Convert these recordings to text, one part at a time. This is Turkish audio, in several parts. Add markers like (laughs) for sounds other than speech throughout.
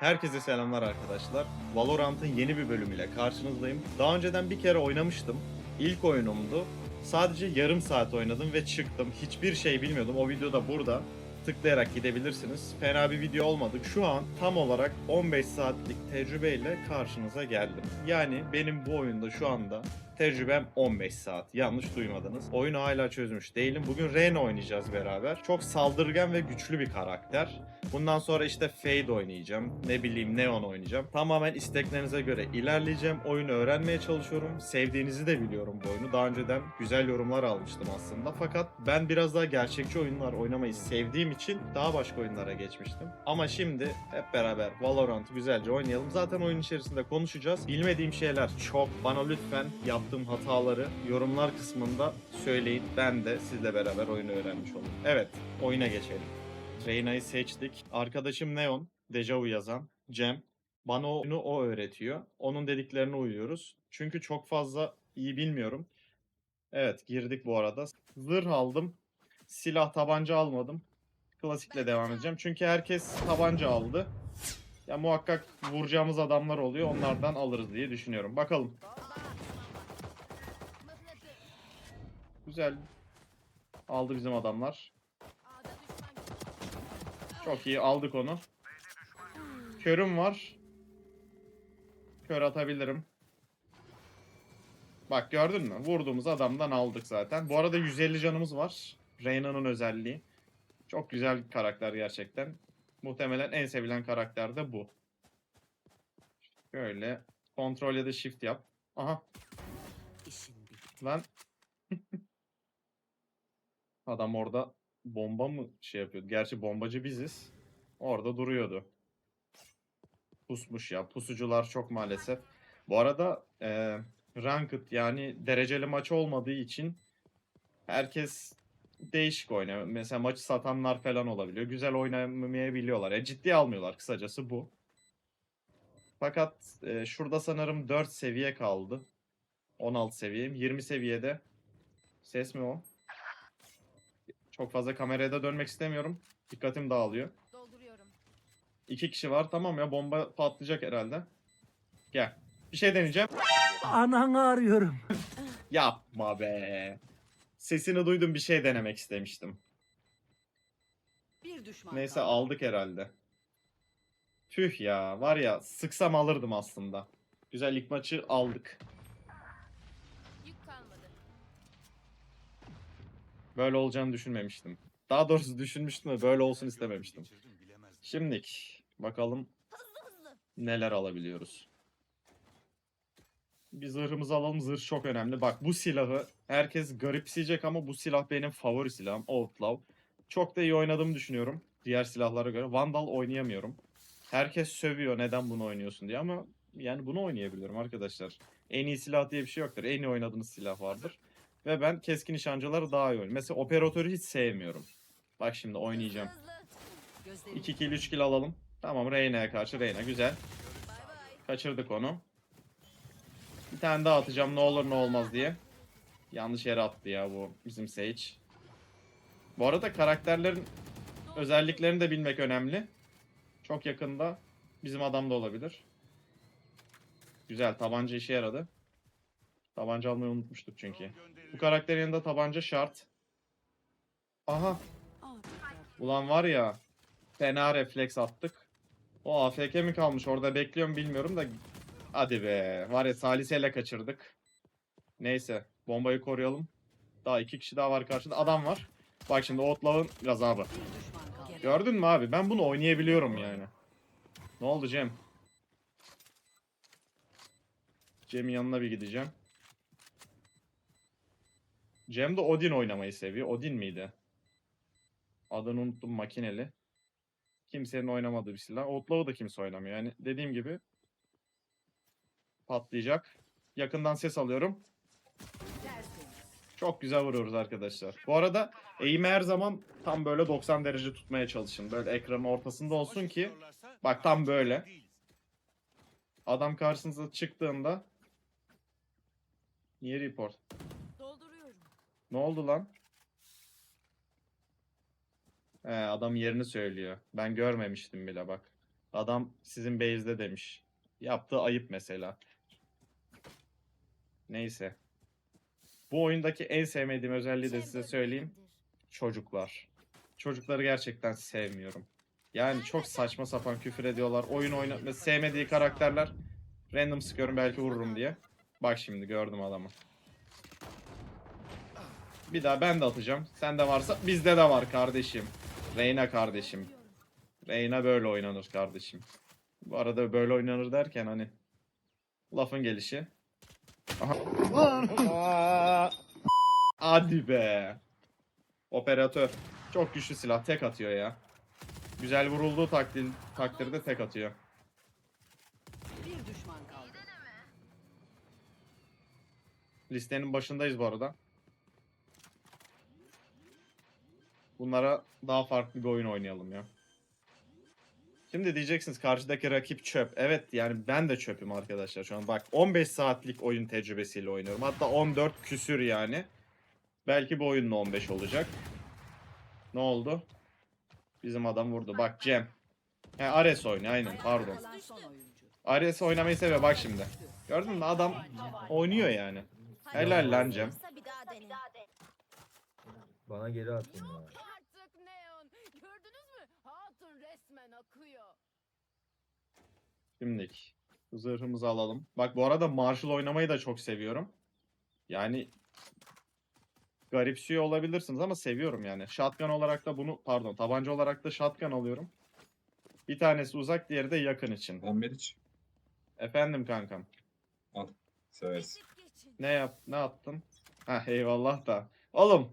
Herkese selamlar arkadaşlar. Valorant'ın yeni bir bölümüyle karşınızdayım. Daha önceden bir kere oynamıştım. İlk oyunumdu. Sadece yarım saat oynadım ve çıktım. Hiçbir şey bilmiyordum. O video da burada. Tıklayarak gidebilirsiniz. Fena bir video olmadı. Şu an tam olarak 15 saatlik tecrübeyle karşınıza geldim. Yani benim bu oyunda şu anda tecrübem 15 saat. Yanlış duymadınız. Oyunu hala çözmüş değilim. Bugün Reyna oynayacağız beraber. Çok saldırgan ve güçlü bir karakter. Bundan sonra işte Fade oynayacağım. Ne bileyim Neon oynayacağım. Tamamen isteklerinize göre ilerleyeceğim. Oyunu öğrenmeye çalışıyorum. Sevdiğinizi de biliyorum bu oyunu. Daha önceden güzel yorumlar almıştım aslında. Fakat ben biraz daha gerçekçi oyunlar oynamayı sevdiğim için daha başka oyunlara geçmiştim. Ama şimdi hep beraber Valorant'ı güzelce oynayalım. Zaten oyun içerisinde konuşacağız. Bilmediğim şeyler çok. Bana lütfen yaptığım hataları yorumlar kısmında söyleyin. Ben de sizle beraber oyunu öğrenmiş olayım. Evet, oyuna geçelim. Reyna'yı seçtik. Arkadaşım Neon, Dejavu yazan, Cem. Bana oyunu o öğretiyor. Onun dediklerine uyuyoruz. Çünkü çok fazla iyi bilmiyorum. Evet girdik bu arada. Zırh aldım. Silah tabanca almadım. Klasikle devam edeceğim. Çünkü herkes tabanca aldı. Ya muhakkak vuracağımız adamlar oluyor. Onlardan alırız diye düşünüyorum. Bakalım. Güzel. Aldı bizim adamlar. Çok iyi aldık onu. Körüm var. Kör atabilirim. Bak gördün mü? Vurduğumuz adamdan aldık zaten. Bu arada 150 canımız var. Reyna'nın özelliği. Çok güzel bir karakter gerçekten. Muhtemelen en sevilen karakter de bu. Şöyle kontrol ya da shift yap. Aha lan. (laughs) Adam orada bomba mı şey yapıyordu? Gerçi bombacı biziz. Orada duruyordu. Pusmuş ya. Pusucular çok maalesef. Bu arada e, ranked yani dereceli maç olmadığı için herkes değişik oynuyor. Mesela maçı satanlar falan olabiliyor. Güzel oynamayabiliyorlar. Yani ciddiye almıyorlar kısacası bu. Fakat e, şurada sanırım 4 seviye kaldı. 16 seviyeyim. 20 seviyede. Ses mi o? Çok fazla kameraya da dönmek istemiyorum. Dikkatim dağılıyor. Dolduruyorum. İki kişi var. Tamam ya bomba patlayacak herhalde. Gel. Bir şey deneyeceğim. Ananı arıyorum. Yapma be. Sesini duydum bir şey denemek istemiştim. Bir düşman Neyse kaldı. aldık herhalde. Tüh ya var ya sıksam alırdım aslında. Güzel ilk maçı aldık. Böyle olacağını düşünmemiştim. Daha doğrusu düşünmüştüm de böyle olsun istememiştim. Şimdilik bakalım neler alabiliyoruz. Bir zırhımızı alalım. Zırh çok önemli. Bak bu silahı herkes garipseyecek ama bu silah benim favori silahım. Outlaw. Çok da iyi oynadığımı düşünüyorum. Diğer silahlara göre. Vandal oynayamıyorum. Herkes sövüyor neden bunu oynuyorsun diye ama yani bunu oynayabiliyorum arkadaşlar. En iyi silah diye bir şey yoktur. En iyi oynadığınız silah vardır. Ve ben keskin nişancıları daha iyi oynuyorum. Mesela operatörü hiç sevmiyorum. Bak şimdi oynayacağım. Hızlı. Gözlerim. 2 kill 3 kill alalım. Tamam Reyna'ya karşı Reyna güzel. Kaçırdık onu. Bir tane daha atacağım ne olur ne olmaz diye. Yanlış yere attı ya bu bizim Sage. Bu arada karakterlerin özelliklerini de bilmek önemli. Çok yakında bizim adam da olabilir. Güzel tabanca işe yaradı. Tabanca almayı unutmuştuk çünkü. Bu karakterin yanında tabanca şart. Aha. Ulan var ya fena refleks attık. O AFK mi kalmış orada bekliyorum bilmiyorum da hadi be var ya saliseyle kaçırdık. Neyse bombayı koruyalım. Daha iki kişi daha var karşıda adam var. Bak şimdi Outlaw'ın gazabı. Gördün mü abi ben bunu oynayabiliyorum yani. Ne oldu Cem? Cem'in yanına bir gideceğim. Cem de Odin oynamayı seviyor. Odin miydi? Adını unuttum makineli. Kimsenin oynamadığı bir silah. Outlaw'u da kimse oynamıyor. Yani dediğim gibi patlayacak. Yakından ses alıyorum. Çok güzel vuruyoruz arkadaşlar. Bu arada eğimi her zaman tam böyle 90 derece tutmaya çalışın. Böyle ekranın ortasında olsun ki bak tam böyle. Adam karşınıza çıktığında Niye report? Ne oldu lan? He, adam yerini söylüyor. Ben görmemiştim bile bak. Adam sizin base'de demiş. Yaptığı ayıp mesela. Neyse. Bu oyundaki en sevmediğim özelliği de size söyleyeyim. Çocuklar. Çocukları gerçekten sevmiyorum. Yani çok saçma sapan küfür ediyorlar. Oyun oynatma sevmediği karakterler. Random sıkıyorum belki vururum diye. Bak şimdi gördüm adamı. Bir daha ben de atacağım. Sende varsa bizde de var kardeşim. Reyna kardeşim. Reyna böyle oynanır kardeşim. Bu arada böyle oynanır derken hani lafın gelişi. Aha. (laughs) Hadi be. Operatör. Çok güçlü silah. Tek atıyor ya. Güzel vurulduğu takdir, takdirde tek atıyor. Bir düşman kaldı. Listenin başındayız bu arada. Bunlara daha farklı bir oyun oynayalım ya. Şimdi diyeceksiniz karşıdaki rakip çöp. Evet yani ben de çöpüm arkadaşlar şu an. Bak 15 saatlik oyun tecrübesiyle oynuyorum. Hatta 14 küsür yani. Belki bu oyunun da 15 olacak. Ne oldu? Bizim adam vurdu. Bak Cem. Ha, Ares oynuyor aynen pardon. Ares oynamayı seviyor bak şimdi. Gördün mü adam oynuyor yani. Helal lan Cem. Bana geri atın ya. Artık Neon. Gördünüz mü? Hatun resmen akıyor. Şimdilik zırhımızı alalım. Bak bu arada Marshall oynamayı da çok seviyorum. Yani garipsiyor olabilirsiniz ama seviyorum yani. Shotgun olarak da bunu pardon tabanca olarak da shotgun alıyorum. Bir tanesi uzak diğeri de yakın için. Lan Meriç. Efendim kankam. Severiz. Ne yap ne yaptın? Ha eyvallah da. Oğlum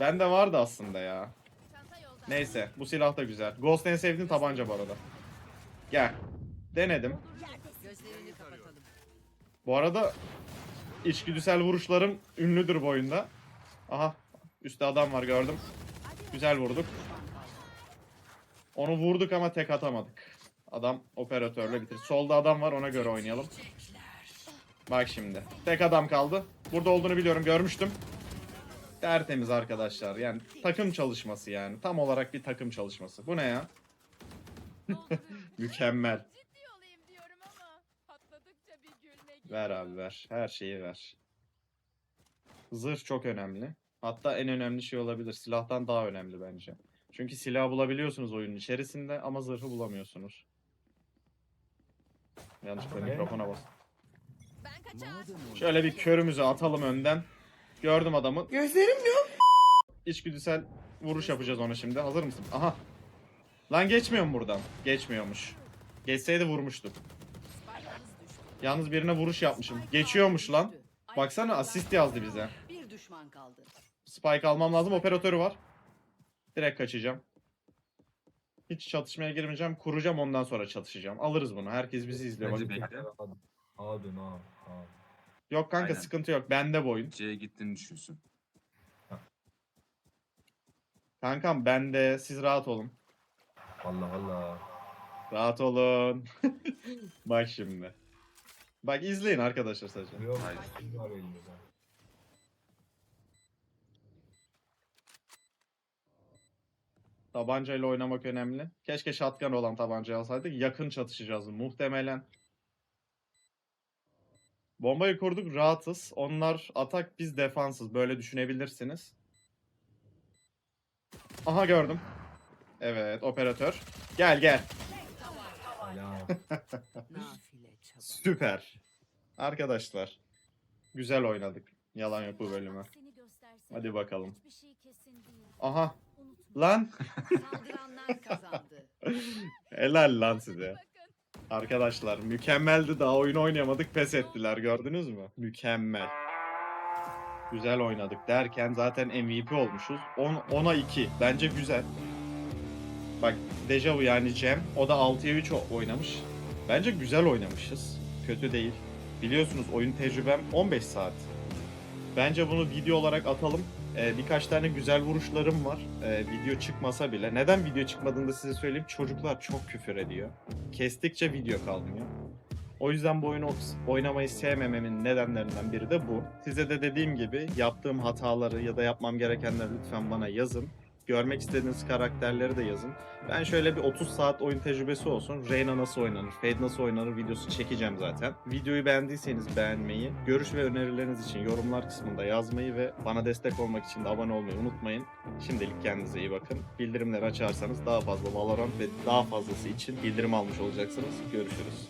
bende vardı aslında ya. Neyse bu silah da güzel. Ghost en sevdiğim tabanca bu arada. Gel. Denedim. Gözlerini kapatalım. Bu arada içgüdüsel vuruşlarım ünlüdür bu oyunda. Aha üstte adam var gördüm. Güzel vurduk. Onu vurduk ama tek atamadık. Adam operatörle bitir. Solda adam var ona göre oynayalım. Bak şimdi. Tek adam kaldı. Burada olduğunu biliyorum görmüştüm. Tertemiz arkadaşlar. Yani takım çalışması yani. Tam olarak bir takım çalışması. Bu ne ya? (laughs) Mükemmel. Ciddi olayım diyorum ama patladıkça bir gülme geliyor. Ver abi ver. Her şeyi ver. Zırh çok önemli. Hatta en önemli şey olabilir. Silahtan daha önemli bence. Çünkü silah bulabiliyorsunuz oyunun içerisinde ama zırhı bulamıyorsunuz. Yanlışlıkla mikrofona bas. Ben kaçar. Şöyle bir körümüzü atalım önden. Gördüm adamı. Gözlerim yok. İçgüdüsel vuruş yapacağız ona şimdi. Hazır mısın? Aha. Lan geçmiyor mu buradan? Geçmiyormuş. Geçseydi vurmuştuk. Yalnız birine vuruş yapmışım. Geçiyormuş lan. Baksana asist yazdı bize. Bir düşman kaldı. Spike almam lazım. Operatörü var. Direkt kaçacağım. Hiç çatışmaya girmeyeceğim. Kuracağım ondan sonra çatışacağım. Alırız bunu. Herkes bizi izliyor. Bence Bak. bekle. A dön A. A. Yok kanka Aynen. sıkıntı yok. Bende bu oyun. C'ye gittiğini düşünsün. Kankam bende. Siz rahat olun. Allah Allah. Rahat olun. (laughs) Bak şimdi. Bak izleyin arkadaşlar sadece. Yok. Hayır. Şimdi var elimizde. Tabancayla oynamak önemli. Keşke shotgun olan tabancayı alsaydık. Yakın çatışacağız muhtemelen. Bombayı kurduk rahatız. Onlar atak biz defansız. Böyle düşünebilirsiniz. Aha gördüm. Evet operatör. Gel gel. (laughs) Süper. Arkadaşlar. Güzel oynadık. Yalan yok bu bölümü. Hadi bakalım. Şey. Aha. Lan. Saldıranlar (laughs) kazandı. Helal lan size. Arkadaşlar mükemmeldi daha oyun oynayamadık pes ettiler gördünüz mü? Mükemmel. Güzel oynadık derken zaten MVP olmuşuz. 10 10'a 2 bence güzel. Bak Dejavu yani Cem o da 6'ya 3 o- oynamış. Bence güzel oynamışız. Kötü değil. Biliyorsunuz oyun tecrübem 15 saat. Bence bunu video olarak atalım. Ee, birkaç tane güzel vuruşlarım var. Ee, video çıkmasa bile. Neden video çıkmadığını da size söyleyeyim. Çocuklar çok küfür ediyor. Kestikçe video kalmıyor. O yüzden bu oyunu oynamayı sevmememin nedenlerinden biri de bu. Size de dediğim gibi yaptığım hataları ya da yapmam gerekenleri lütfen bana yazın. Görmek istediğiniz karakterleri de yazın. Ben şöyle bir 30 saat oyun tecrübesi olsun. Reyna nasıl oynanır, Fade nasıl oynanır videosu çekeceğim zaten. Videoyu beğendiyseniz beğenmeyi, görüş ve önerileriniz için yorumlar kısmında yazmayı ve bana destek olmak için de abone olmayı unutmayın. Şimdilik kendinize iyi bakın. Bildirimleri açarsanız daha fazla Valorant ve daha fazlası için bildirim almış olacaksınız. Görüşürüz.